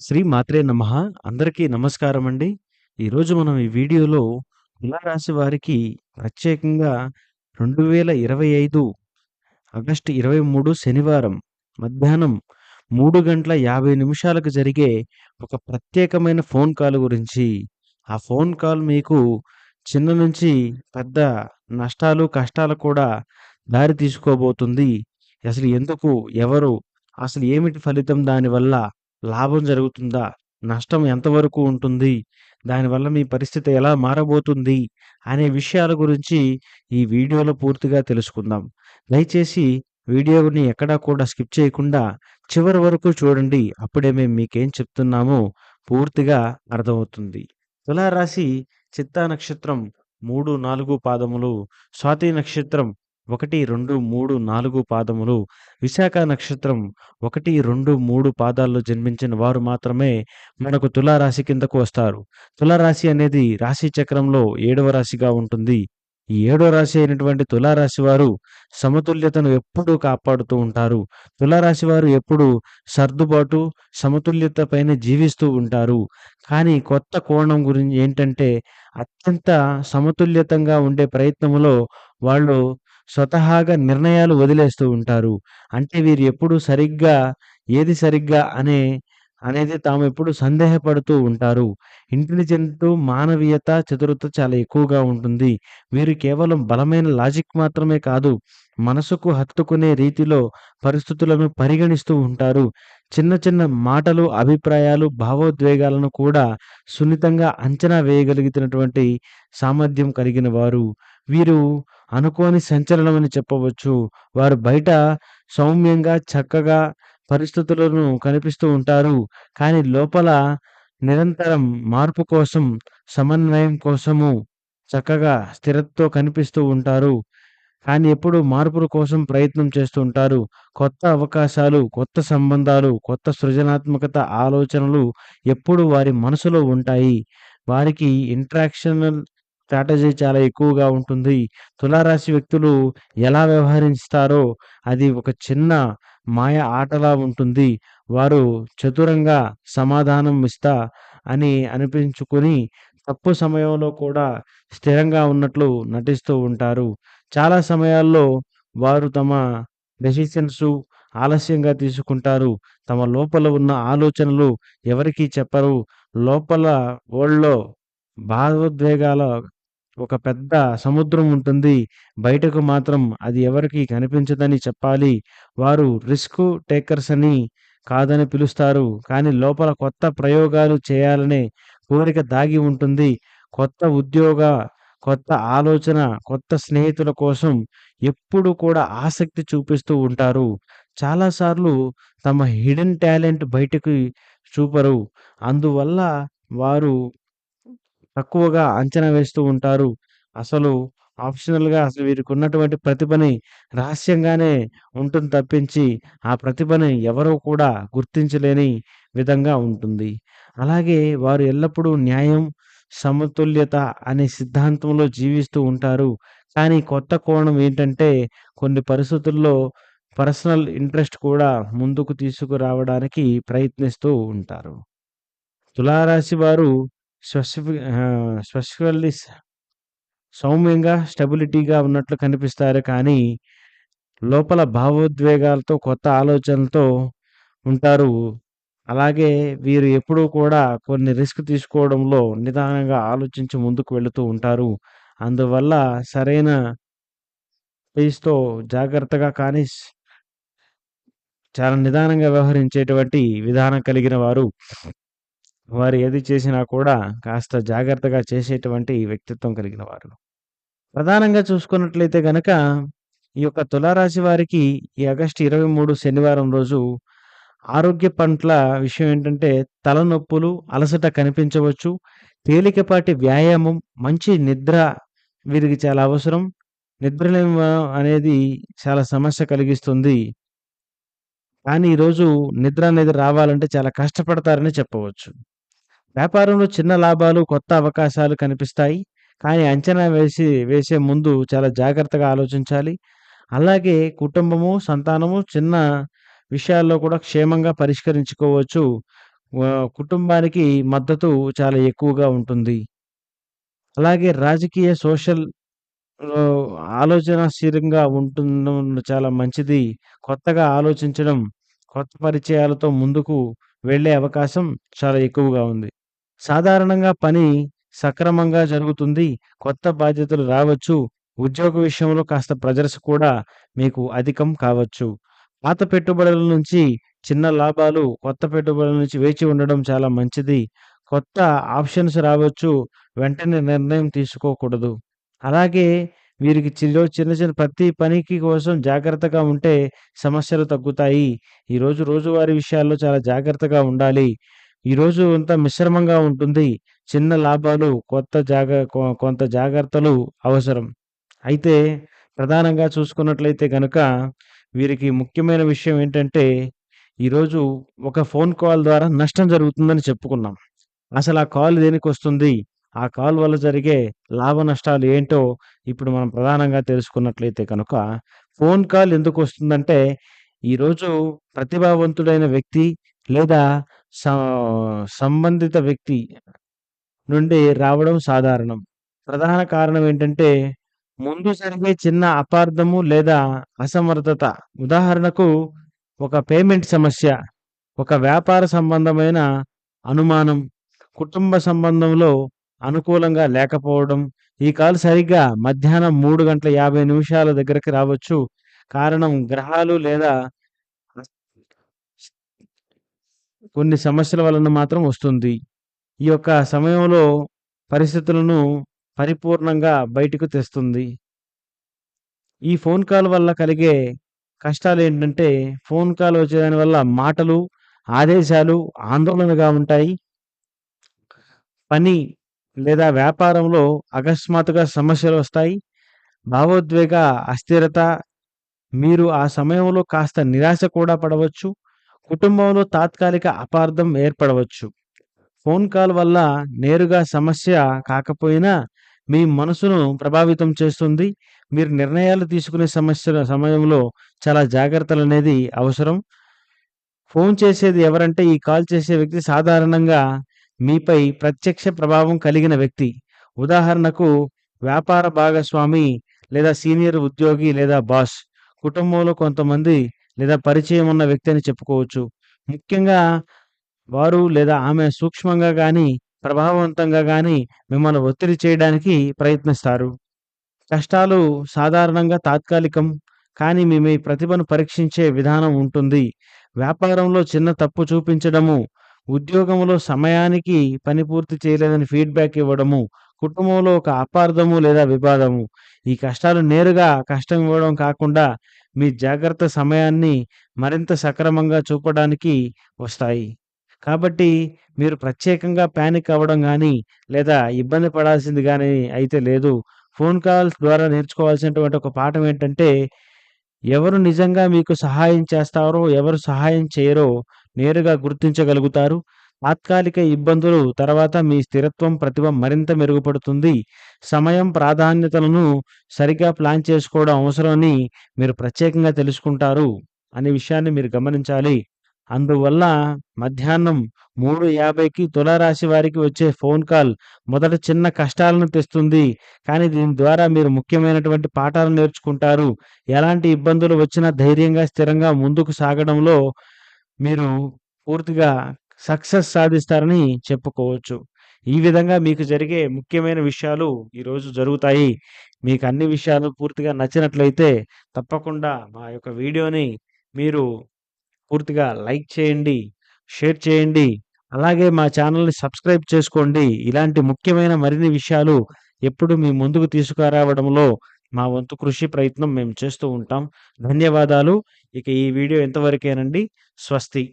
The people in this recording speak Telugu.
శ్రీ మాత్రే నమ అందరికీ నమస్కారం అండి. ఈరోజు మనం ఈ వీడియోలో తులారాశి వారికి ప్రత్యేకంగా 2025 ఆగస్టు 23 శనివారం మధ్యాహ్నం మూడు గంటల 50 నిమిషాలకు జరిగే ఒక ప్రత్యేకమైన ఫోన్ కాల్ గురించి, ఆ ఫోన్ కాల్ మీకు చిన్న నుంచి పెద్ద నష్టాలు, కష్టాలు కూడా దారి తీసుకోబోతుంది. అసలు ఎందుకు? ఎవరు? అసలు ఏమిటి ఫలితం దానివల్ల? లాభం జరుగుతుందా? నష్టం ఎంతవరకు ఉంటుంది? దానివల్ల మీ పరిస్థితి ఎలా మారబోతుంది? అనే విషయాల గురించి ఈ వీడియోలో పూర్తిగా తెలుసుకుందాం. దయచేసి వీడియోని ఎక్కడా కూడా స్కిప్ చేయకుండా చివరి వరకు చూడండి. అప్పుడే మేము మీకేం చెప్తున్నామో పూర్తిగా అర్థమవుతుంది. తులారాశి చిత్తా నక్షత్రం 3, 4 పాదములు, స్వాతి నక్షత్రం 1, 2, 3, 4 పాదములు, విశాఖ నక్షత్రం 1, 2, 3 పాదాల్లో జన్మించిన వారు మాత్రమే మనకు తులారాశి కిందకు వస్తారు. తులారాశి అనేది రాశి చక్రంలో ఏడవ రాశిగా ఉంటుంది. ఈ ఏడో రాశి అయినటువంటి తులారాశి వారు సమతుల్యతను ఎప్పుడూ కాపాడుతూ ఉంటారు. తులారాశి వారు ఎప్పుడూ సర్దుబాటు, సమతుల్యత పైన జీవిస్తూ ఉంటారు. కానీ కొత్త కోణం గురించి ఏంటంటే అత్యంత సమతుల్యతంగా ఉండే ప్రయత్నంలో వాళ్ళు స్వతహాగా నిర్ణయాలు వదిలేస్తూ ఉంటారు. అంటే వీరు ఎప్పుడు సరిగ్గా ఏది సరిగ్గా అనే అనేది తాము ఎప్పుడు సందేహపడుతూ ఉంటారు. ఇంటెలిజెంట్ మానవీయత, చతురత చాలా ఎక్కువగా ఉంటుంది. వీరు కేవలం బలమైన లాజిక్ మాత్రమే కాదు, మనసుకు హత్తుకునే రీతిలో పరిస్థితులను పరిగణిస్తూ ఉంటారు. చిన్న చిన్న మాటలు, అభిప్రాయాలు, భావోద్వేగాలను కూడా సున్నితంగా అంచనా వేయగలిగినటువంటి సామర్థ్యం కలిగిన వారు. వీరు అనుకోని సంచలనమని చెప్పవచ్చు. వారు బయట సౌమ్యంగా, చక్కగా పరిస్థితులను కనిపిస్తూ ఉంటారు. కానీ లోపల నిరంతరం మార్పు కోసం, సమన్వయం కోసము చక్కగా స్థిరతతో కనిపిస్తూ ఉంటారు. కానీ ఎప్పుడు మార్పుల కోసం ప్రయత్నం చేస్తూ ఉంటారు. కొత్త అవకాశాలు, కొత్త సంబంధాలు, కొత్త సృజనాత్మకత ఆలోచనలు ఎప్పుడు వారి మనసులో ఉంటాయి. వారికి ఇంట్రాక్షనల్ స్ట్రాటజీ చాలా ఎక్కువగా ఉంటుంది. తులారాశి వ్యక్తులు ఎలా వ్యవహరిస్తారో అది ఒక చిన్న మాయ ఆటలా ఉంటుంది. వారు చతురంగా సమాధానం ఇస్తా అని అనిపించుకొని తప్పు సమయంలో కూడా స్థిరంగా ఉన్నట్లు నటిస్తూ ఉంటారు. చాలా సమయాల్లో వారు తమ డెసిషన్స్ ఆలస్యంగా తీసుకుంటారు. తమ లోపల ఉన్న ఆలోచనలు ఎవరికీ చెప్పరు. లోపల వోళ్ళో భావోద్వేగాల ఒక పెద్ద సముద్రం ఉంటుంది. బయటకు మాత్రం అది ఎవరికి కనిపించదని చెప్పాలి. వారు రిస్క్ టేకర్స్ అని కాదని పిలుస్తారు. కానీ లోపల కొత్త ప్రయోగాలు చేయాలనే కోరిక దాగి ఉంటుంది. కొత్త ఉద్యోగ, కొత్త ఆలోచన, కొత్త స్నేహితుల కోసం ఎప్పుడూ కూడా ఆసక్తి చూపిస్తూ ఉంటారు. చాలాసార్లు తమ హిడెన్ టాలెంట్ బయటకి చూపరు. అందువల్ల వారు తక్కువగా అంచనా వేస్తూ ఉంటారు. అసలు ఆప్షనల్‌గా అసలు వీరికున్నటువంటి ప్రతిభని రహస్యంగానే ఉంటుంది తప్పించి, ఆ ప్రతిభని ఎవరు కూడా గుర్తించలేని విధంగా ఉంటుంది. అలాగే వారు ఎల్లప్పుడూ న్యాయం, సమతుల్యత అనే సిద్ధాంతంలో జీవిస్తూ ఉంటారు. కానీ కొత్త కోణం ఏంటంటే కొన్ని పరిస్థితుల్లో పర్సనల్ ఇంట్రెస్ట్ కూడా ముందుకు తీసుకురావడానికి ప్రయత్నిస్తూ ఉంటారు. తులారాశి వారు స్పెసిఫి స్పెసిఫికల్లీ సౌమ్యంగా, స్టెబిలిటీగా ఉన్నట్లు కనిపిస్తారు. కానీ లోపల భావోద్వేగాలతో, కొత్త ఆలోచనలతో ఉంటారు. అలాగే వీరు ఎప్పుడూ కూడా కొన్ని రిస్క్ తీసుకోవడంలో నిదానంగా ఆలోచించి ముందుకు వెళుతూ ఉంటారు. అందువల్ల సరైన పేస్‌తో జాగ్రత్తగా కానీ చాలా నిదానంగా వ్యవహరించేటువంటి విధానం కలిగిన వారు. వారు ఏది చేసినా కూడా కాస్త జాగ్రత్తగా చేసేటువంటి వ్యక్తిత్వం కలిగిన వారు. ప్రధానంగా చూసుకున్నట్లయితే గనక ఈ యొక్క తులారాశి వారికి ఈ ఆగస్టు 23 శనివారం రోజు ఆరోగ్య పట్ల విషయం ఏంటంటే తలనొప్పులు, అలసట కనిపించవచ్చు. తేలికపాటి వ్యాయామం, మంచి నిద్ర వీరికి చాలా అవసరం. నిద్రలేమ అనేది చాలా సమస్య కలిగిస్తుంది. కానీ ఈరోజు నిద్ర అనేది రావాలంటే చాలా కష్టపడతారని చెప్పవచ్చు. వ్యాపారంలో చిన్న లాభాలు, కొత్త అవకాశాలు కనిపిస్తాయి. కానీ అంచనా వేసి వేసే ముందు చాలా జాగ్రత్తగా ఆలోచించాలి. అలాగే కుటుంబము, సంతానము చిన్న విషయాల్లో కూడా క్షేమంగా పరిష్కరించుకోవచ్చు. కుటుంబానికి మద్దతు చాలా ఎక్కువగా ఉంటుంది. అలాగే రాజకీయ, సోషల్ ఆలోచనాశీలంగా ఉంటుండం చాలా మంచిది. కొత్తగా ఆలోచించడం, కొత్త పరిచయాలతో ముందుకు వెళ్ళే అవకాశం చాలా ఎక్కువగా ఉంది. సాధారణంగా పని సక్రమంగా జరుగుతుంది. కొత్త బాధ్యతలు రావచ్చు. ఉద్యోగ విషయంలో కాస్త ప్రెజర్స్ కూడా మీకు అధికం కావచ్చు. పాత పెట్టుబడుల నుంచి చిన్న లాభాలు, కొత్త పెట్టుబడుల నుంచి వేచి ఉండడం చాలా మంచిది. కొత్త ఆప్షన్స్ రావచ్చు. వెంటనే నిర్ణయం తీసుకోకూడదు. అలాగే వీరికి చిలో చిన్న చిన్న ప్రతి పనికి కోసం జాగ్రత్తగా ఉంటే సమస్యలు తగ్గుతాయి. ఈరోజు రోజువారీ విషయాల్లో చాలా జాగ్రత్తగా ఉండాలి. ఈరోజు అంతా మిశ్రమంగా ఉంటుంది. చిన్న లాభాలు, కొత్త జాగ కొ కొంత జాగ్రత్తలు అవసరం. అయితే ప్రధానంగా చూసుకున్నట్లయితే కనుక వీరికి ముఖ్యమైన విషయం ఏంటంటే, ఈరోజు ఒక ఫోన్ కాల్ ద్వారా నష్టం జరుగుతుందని చెప్పుకున్నాం. అసలు ఆ కాల్ దేనికి వస్తుంది ఆ కాల్ వల్ల జరిగే లాభ నష్టాలు ఏంటో ఇప్పుడు మనం ప్రధానంగా తెలుసుకున్నట్లయితే కనుక, ఫోన్ కాల్ ఎందుకు వస్తుందంటే ఈరోజు ప్రతిభావంతుడైన వ్యక్తి లేదా సంబంధిత వ్యక్తి నుండి రావడం సాధారణం. ప్రధాన కారణం ఏంటంటే, ముందు జరిగే చిన్న అపార్థము లేదా అసమర్థత. ఉదాహరణకు ఒక పేమెంట్ సమస్య, ఒక వ్యాపార సంబంధమైన అనుమానం, కుటుంబ సంబంధంలో అనుకూలంగా లేకపోవడం. ఈ కాల్ సరిగ్గా మధ్యాహ్నం మూడు గంటల 50 నిమిషాల దగ్గరకి రావచ్చు. కారణం గ్రహాలు లేదా కొన్ని సమస్యల వలన మాత్రం వస్తుంది. ఈ యొక్క సమయంలో పరిస్థితులను పరిపూర్ణంగా బయటకు తెస్తుంది. ఈ ఫోన్ కాల్ వల్ల కలిగే కష్టాలు ఏంటంటే ఫోన్ కాల్ వచ్చేదాని వల్ల మాటలు, ఆదేశాలు ఆందోళనగా ఉంటాయి. పని లేదా వ్యాపారంలో అకస్మాత్తుగా సమస్యలు వస్తాయి భావోద్వేగ అస్థిరత. మీరు ఆ సమయంలో కాస్త నిరాశ కూడా పడవచ్చు. కుటుంబంలో తాత్కాలిక అపార్థం ఏర్పడవచ్చు. ఫోన్ కాల్ వల్ల నేరుగా సమస్య కాకపోయినా మీ మనసును ప్రభావితం చేస్తుంది. మీరు నిర్ణయాలు తీసుకునే సమస్యల సమయంలో చాలా జాగ్రత్తలు అనేది అవసరం. ఫోన్ చేసేది ఎవరంటే, ఈ కాల్ చేసే వ్యక్తి సాధారణంగా మీపై ప్రత్యక్ష ప్రభావం కలిగిన వ్యక్తి. ఉదాహరణకు వ్యాపార భాగస్వామి లేదా సీనియర్ ఉద్యోగి లేదా బాస్. కుటుంబంలో కొంతమంది లేదా పరిచయం ఉన్న వ్యక్తి అని చెప్పుకోవచ్చు. ముఖ్యంగా వారు లేదా ఆమె సూక్ష్మంగా కానీ ప్రభావవంతంగా కానీ మిమ్మల్ని ఒత్తిడి చేయడానికి ప్రయత్నిస్తారు. కష్టాలు సాధారణంగా తాత్కాలికం. కానీ మీ మీ ప్రతిభను పరీక్షించే విధానం ఉంటుంది. వ్యాపారంలో చిన్న తప్పు చూపించడము, ఉద్యోగంలో సమయానికి పని పూర్తి చేయలేదని ఫీడ్‌బ్యాక్ ఇవ్వడము, కుటుంబంలో ఒక అపార్థము లేదా వివాదము. ఈ కష్టాలు నేరుగా కష్టం ఇవ్వడం కాకుండా, మీ జాగ్రత్త సమయాన్ని మరింత సక్రమంగా చూపడానికి వస్తాయి. కాబట్టి మీరు ప్రత్యేకంగా ప్యానిక్ అవ్వడం కానీ లేదా ఇబ్బంది పడాల్సింది కానీ అయితే లేదు. ఫోన్ కాల్స్ ద్వారా నేర్చుకోవాల్సినటువంటి ఒక పాఠం ఏంటంటే, ఎవరు నిజంగా మీకు సహాయం చేస్తారో, ఎవరు సహాయం చేయరో నేరుగా గుర్తించగలుగుతారు. తాత్కాలిక ఇబ్బందులు తర్వాత మీ స్థిరత్వం, ప్రతిభ మరింత మెరుగుపడుతుంది. సమయం, ప్రాధాన్యతలను సరిగ్గా ప్లాన్ చేసుకోవడం అవసరమని మీరు ప్రత్యేకంగా తెలుసుకుంటారు అనే విషయాన్ని మీరు గమనించాలి. అందువల్ల మధ్యాహ్నం 3:50కి తులారాశి వారికి వచ్చే ఫోన్ కాల్ మొదట చిన్న కష్టాలను తెస్తుంది. కానీ దీని ద్వారా మీరు ముఖ్యమైనటువంటి పాఠాలు నేర్చుకుంటారు. ఎలాంటి ఇబ్బందులు వచ్చినా ధైర్యంగా, స్థిరంగా ముందుకు సాగడంలో మీరు పూర్తిగా సక్సెస్ సాధిస్తారని చెప్పుకోవచ్చు. ఈ విధంగా మీకు జరిగే ముఖ్యమైన విషయాలు ఈరోజు జరుగుతాయి. మీకు అన్ని విషయాలు పూర్తిగా నచ్చినట్లయితే తప్పకుండా మా యొక్క వీడియోని మీరు పూర్తిగా లైక్ చేయండి, షేర్ చేయండి. అలాగే మా ఛానెల్‌ని సబ్స్క్రైబ్ చేసుకోండి. ఇలాంటి ముఖ్యమైన మరిన్ని విషయాలు ఎప్పుడు మీ ముందుకు తీసుకురావడంలో మా వంతు కృషి, ప్రయత్నం మేము చేస్తూ ఉంటాం. ధన్యవాదాలు. ఇక ఈ వీడియో ఇంతవరకేనండి. స్వస్తి.